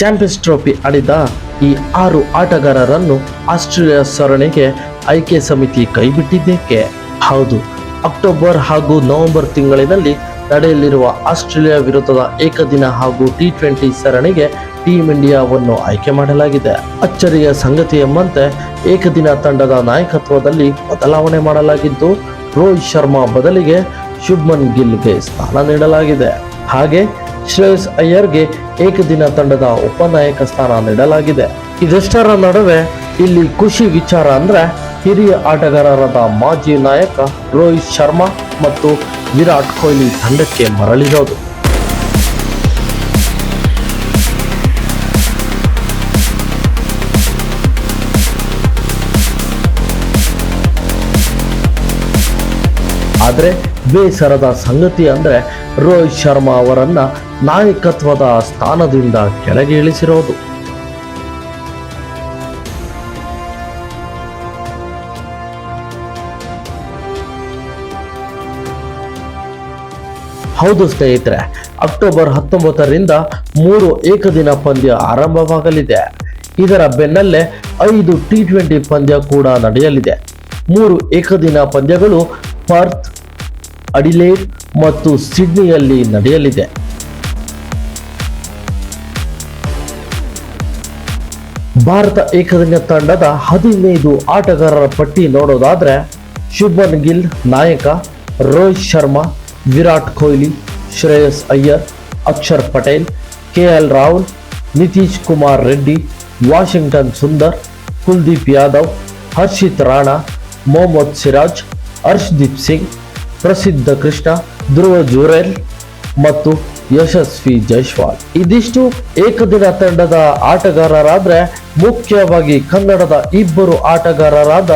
Champions trophy ಆಡಿದ ಈ ಆರು ಆಟಗಾರರನ್ನು ಆಸ್ಟ್ರೇಲಿಯಾ ಸರಣಿಗೆ ಆಯ್ಕೆ ಸಮಿತಿ ಕೈಬಿಟ್ಟಿದ್ದೇಕೆ? ಹೌದು, ಅಕ್ಟೋಬರ್ ಹಾಗೂ ನವೆಂಬರ್ ತಿಂಗಳಿನಲ್ಲಿ ನಡೆಯಲಿರುವ ಆಸ್ಟ್ರೇಲಿಯಾ ವಿರುದ್ಧದ ಏಕದಿನ ಹಾಗೂ ಟಿ ಟ್ವೆಂಟಿ ಸರಣಿಗೆ ಟೀಂ ಇಂಡಿಯಾವನ್ನು ಆಯ್ಕೆ ಮಾಡಲಾಗಿದೆ. ಅಚ್ಚರಿಯ ಸಂಗತಿ ಎಂಬಂತೆ ಏಕದಿನ ತಂಡದ ನಾಯಕತ್ವದಲ್ಲಿ ಬದಲಾವಣೆ ಮಾಡಲಾಗಿದ್ದು, ರೋಹಿತ್ ಶರ್ಮಾ ಬದಲಿಗೆ ಶುಭ್ಮನ್ ಗಿಲ್ಗೆ ಸ್ಥಾನ ನೀಡಲಾಗಿದೆ. ಹಾಗೆ ಶ್ರೇಯಸ್ ಅಯ್ಯರ್ಗೆ ಏಕದಿನ ತಂಡದ ಉಪನಾಯಕ ಸ್ಥಾನ ನೀಡಲಾಗಿದೆ. ಇದಷ್ಟರ ನಡುವೆ ಇಲ್ಲಿ ಖುಷಿ ವಿಚಾರ ಅಂದ್ರೆ ಹಿರಿಯ ಆಟಗಾರರಾದ ಮಾಜಿ ನಾಯಕ ರೋಹಿತ್ ಶರ್ಮಾ ಮತ್ತು ವಿರಾಟ್ ಕೊಹ್ಲಿ ತಂಡಕ್ಕೆ ಮರಳಿರೋದು ಆದರೆ ಬೇಸರದ ಸಂಗತಿ ಅಂದರೆ ರೋಹಿತ್ ಶರ್ಮಾ ಅವರನ್ನ ನಾಯಕತ್ವದ ಸ್ಥಾನದಿಂದ ಕೆಳಗೆ ಇಳಿಸಿರೋದು ಹೌದು ಸ್ನೇಹಿತರೆ, ಅಕ್ಟೋಬರ್ ಹತ್ತೊಂಬತ್ತರಿಂದ ಮೂರು ಏಕದಿನ ಪಂದ್ಯ ಆರಂಭವಾಗಲಿದೆ. ಇದರ ಬೆನ್ನಲ್ಲೇ ಐದು ಟಿ ಟ್ವೆಂಟಿ ಪಂದ್ಯ ಕೂಡ ನಡೆಯಲಿದೆ. ಮೂರು ಏಕದಿನ ಪಂದ್ಯಗಳು ಪರ್ತ್, ಅಡಿಲೇಡ್ ಮತ್ತು ಸಿಡ್ನಿಯಲ್ಲಿ ನಡೆಯಲಿದೆ. ಭಾರತ ಏಕದಿನ ತಂಡದ ಹದಿನೈದು ಆಟಗಾರರ ಪಟ್ಟಿ ನೋಡೋದಾದ್ರೆ ಶುಭನ್ ಗಿಲ್ ನಾಯಕ, Rohit Sharma, Virat Kohli, Shreyas Iyer, Axar Patel K L Rahul, Nitish Kumar Reddy, Washington Sundar, Kuldeep Yadav, Harshit Rana, Mohammed Siraj, Arshdeep Singh, Prasidh Krishna, Dhruv Jurel ಮತ್ತು ಯಶಸ್ವಿ ಜೈಸ್ವಾಲ್. ಇದಿಷ್ಟು ಏಕದಿನ ತಂಡದ ಆಟಗಾರರಾದ್ರೆ ಮುಖ್ಯವಾಗಿ ಕನ್ನಡದ ಇಬ್ಬರು ಆಟಗಾರರಾದ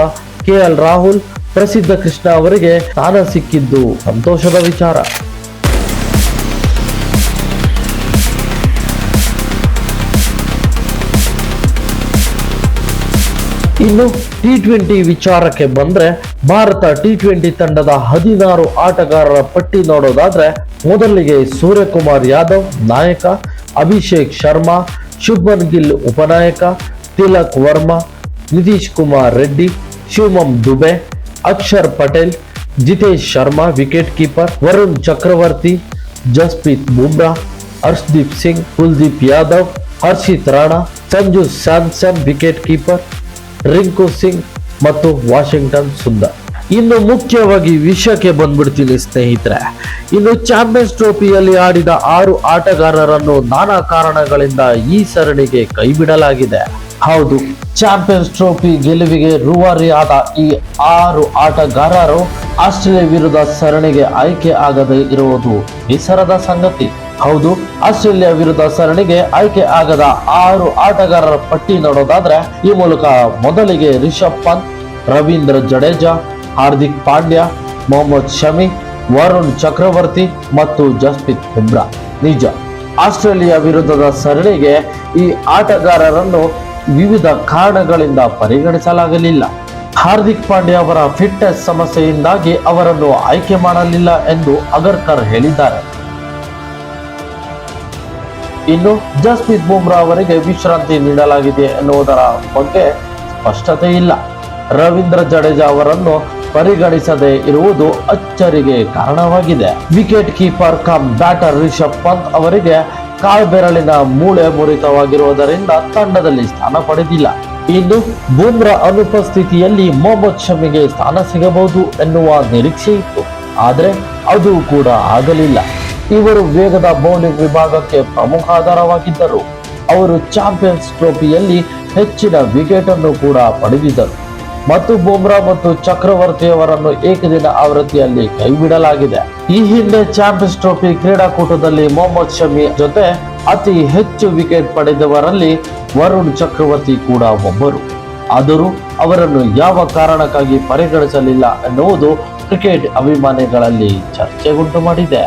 ಕೆ ಎಲ್ ರಾಹುಲ್, ಪ್ರಸಿದ್ಧ ಕೃಷ್ಣ ಅವರಿಗೆ ಸ್ಥಾನ ಸಿಕ್ಕಿದ್ದು ಸಂತೋಷದ ವಿಚಾರ. ಇನ್ನು ಟಿ ಟ್ವೆಂಟಿ ವಿಚಾರಕ್ಕೆ ಬಂದ್ರೆ ಭಾರತ ಟಿ ಟ್ವೆಂಟಿ ತಂಡದ ಹದಿನಾರು ಆಟಗಾರರ ಪಟ್ಟಿ ನೋಡೋದಾದ್ರೆ ಮೊದಲಿಗೆ ಸೂರ್ಯಕುಮಾರ್ ಯಾದವ್ ನಾಯಕ, Abhishek Sharma Shubman Gill ಉಪನಾಯಕ, Tilak Varma, Nitish Kumar Reddy Shivam Dube, Axar Patel, Jitesh Sharma wicket keeper, Varun Chakravarthy, Jasprit Bumrah, Arshdeep Singh, Kuldeep Yadav, Harshit Rana, Sanju Samson wicket keeper Rinku Singh ಮತ್ತು Washington Sundar ಇನ್ನು ಮುಖ್ಯವಾಗಿ ವಿಷಯಕ್ಕೆ ಬಂದ್ಬಿಡ್ತೀನಿ ಸ್ನೇಹಿತರೆ. ಇನ್ನು ಚಾಂಪಿಯನ್ಸ್ ಟ್ರೋಫಿಯಲ್ಲಿ ಆಡಿದ ಆರು ಆಟಗಾರರನ್ನು ನಾನಾ ಕಾರಣಗಳಿಂದ ಈ ಸರಣಿಗೆ ಕೈಬಿಡಲಾಗಿದೆ. ಹೌದು, ಚಾಂಪಿಯನ್ಸ್ ಟ್ರೋಫಿ ಗೆಲುವಿಗೆ ರೂವಾರಿ ಆದ ಈ ಆರು ಆಟಗಾರರು ಆಸ್ಟ್ರೇಲಿಯಾ ವಿರುದ್ಧ ಸರಣಿಗೆ ಆಯ್ಕೆ ಆಗದೆ ಇರುವುದು ಬೇಸರದ ಸಂಗತಿ. ಹೌದು, ಆಸ್ಟ್ರೇಲಿಯಾ ವಿರುದ್ಧ ಸರಣಿಗೆ ಆಯ್ಕೆ ಆಗದ ಆರು ಆಟಗಾರರ ಪಟ್ಟಿ ನೋಡೋದಾದ್ರೆ ಈ ಮೂಲಕ ಮೊದಲಿಗೆ ರಿಷಬ್ ಪಂತ್, ರವೀಂದ್ರ ಜಡೇಜಾ, ಹಾರ್ದಿಕ್ ಪಾಂಡ್ಯ, ಮೊಹಮ್ಮದ್ ಶಮಿ, ವರುಣ್ ಚಕ್ರವರ್ತಿ ಮತ್ತು ಜಸ್ಪ್ರೀತ್ ಬುಮ್ರಾ. ನಿಜ, ಆಸ್ಟ್ರೇಲಿಯಾ ವಿರುದ್ಧದ ಸರಣಿಗೆ ಈ ಆಟಗಾರರನ್ನು ವಿವಿಧ ಕಾರಣಗಳಿಂದ ಪರಿಗಣಿಸಲಾಗಲಿಲ್ಲ. ಹಾರ್ದಿಕ್ ಪಾಂಡ್ಯ ಅವರ ಫಿಟ್ನೆಸ್ ಸಮಸ್ಯೆಯಿಂದಾಗಿ ಅವರನ್ನು ಆಯ್ಕೆ ಮಾಡಲಿಲ್ಲ ಎಂದು ಅಗರ್ಕರ್ ಹೇಳಿದ್ದಾರೆ. ಇನ್ನು ಜಸ್ಪ್ರೀತ್ ಬುಮ್ರಾ ಅವರಿಗೆ ವಿಶ್ರಾಂತಿ ನೀಡಲಾಗಿದೆ ಎನ್ನುವುದರ ಬಗ್ಗೆ ಸ್ಪಷ್ಟತೆ ಇಲ್ಲ. ರವೀಂದ್ರ ಜಡೇಜಾ ಅವರನ್ನು ಪರಿಗಣಿಸದೆ ಇರುವುದು ಅಚ್ಚರಿಗೆ ಕಾರಣವಾಗಿದೆ. Wicket keeper cum batter Rishabh Pant ಅವರಿಗೆ ಕಾಲ್ಬೆರಳಿನ ಮೂಳೆ ಮುರಿತವಾಗಿರುವುದರಿಂದ ತಂಡದಲ್ಲಿ ಸ್ಥಾನ ಪಡೆದಿಲ್ಲ. ಇನ್ನು ಬುಮ್ರಾ ಅನುಪಸ್ಥಿತಿಯಲ್ಲಿ ಮೊಹಮ್ಮದ್ ಶಮಿಗೆ ಸ್ಥಾನ ಸಿಗಬಹುದು ಎನ್ನುವ ನಿರೀಕ್ಷೆ ಇತ್ತು. ಆದರೆ ಅದು ಕೂಡ ಆಗಲಿಲ್ಲ. ಇವರು ವೇಗದ ಬೌಲಿಂಗ್ ವಿಭಾಗಕ್ಕೆ ಪ್ರಮುಖ ಆಧಾರವಾಗಿದ್ದರು. ಅವರು ಚಾಂಪಿಯನ್ಸ್ ಟ್ರೋಫಿಯಲ್ಲಿ ಹೆಚ್ಚಿನ ವಿಕೆಟ್ ಅನ್ನು ಕೂಡ ಪಡೆದಿದ್ದರು. ಮತ್ತು ಬುಮ್ರಾ ಮತ್ತು ಚಕ್ರವರ್ತಿಯವರನ್ನು ಏಕದಿನ ಆವೃತ್ತಿಯಲ್ಲಿ ಕೈಬಿಡಲಾಗಿದೆ. ಈ ಹಿಂದೆ ಚಾಂಪಿಯನ್ಸ್ ಟ್ರೋಫಿ ಕ್ರೀಡಾಕೂಟದಲ್ಲಿ ಮೊಹಮ್ಮದ್ ಶಮಿ ಜೊತೆ ಅತಿ ಹೆಚ್ಚು ವಿಕೆಟ್ ಪಡೆದವರಲ್ಲಿ ವರುಣ್ ಚಕ್ರವರ್ತಿ ಕೂಡ ಒಬ್ಬರು. ಆದರೂ ಅವರನ್ನು ಯಾವ ಕಾರಣಕ್ಕಾಗಿ ಪರಿಗಣಿಸಲಿಲ್ಲ ಎನ್ನುವುದು ಕ್ರಿಕೆಟ್ ಅಭಿಮಾನಿಗಳಲ್ಲಿ ಚರ್ಚೆಗುಂಟು ಮಾಡಿದೆ.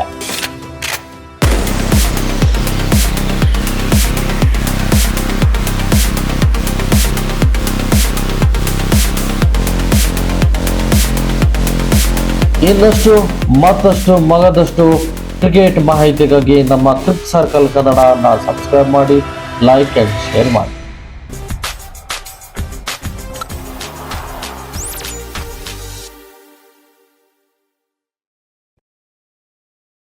ಇನ್ನಷ್ಟು, ಮತ್ತಷ್ಟು ಮಗದಷ್ಟು ಕ್ರಿಕೆಟ್ ಮಾಹಿತಿಗಾಗಿ ನಮ್ಮ ಕ್ರಿಪ್ ಸರ್ಕಲ್ ಕನ್ನಡನ ಸಬ್ಸ್ಕ್ರೈಬ್ ಮಾಡಿ ಲೈಕ್ ಆ್ಯಂಡ್ ಶೇರ್ ಮಾಡಿ.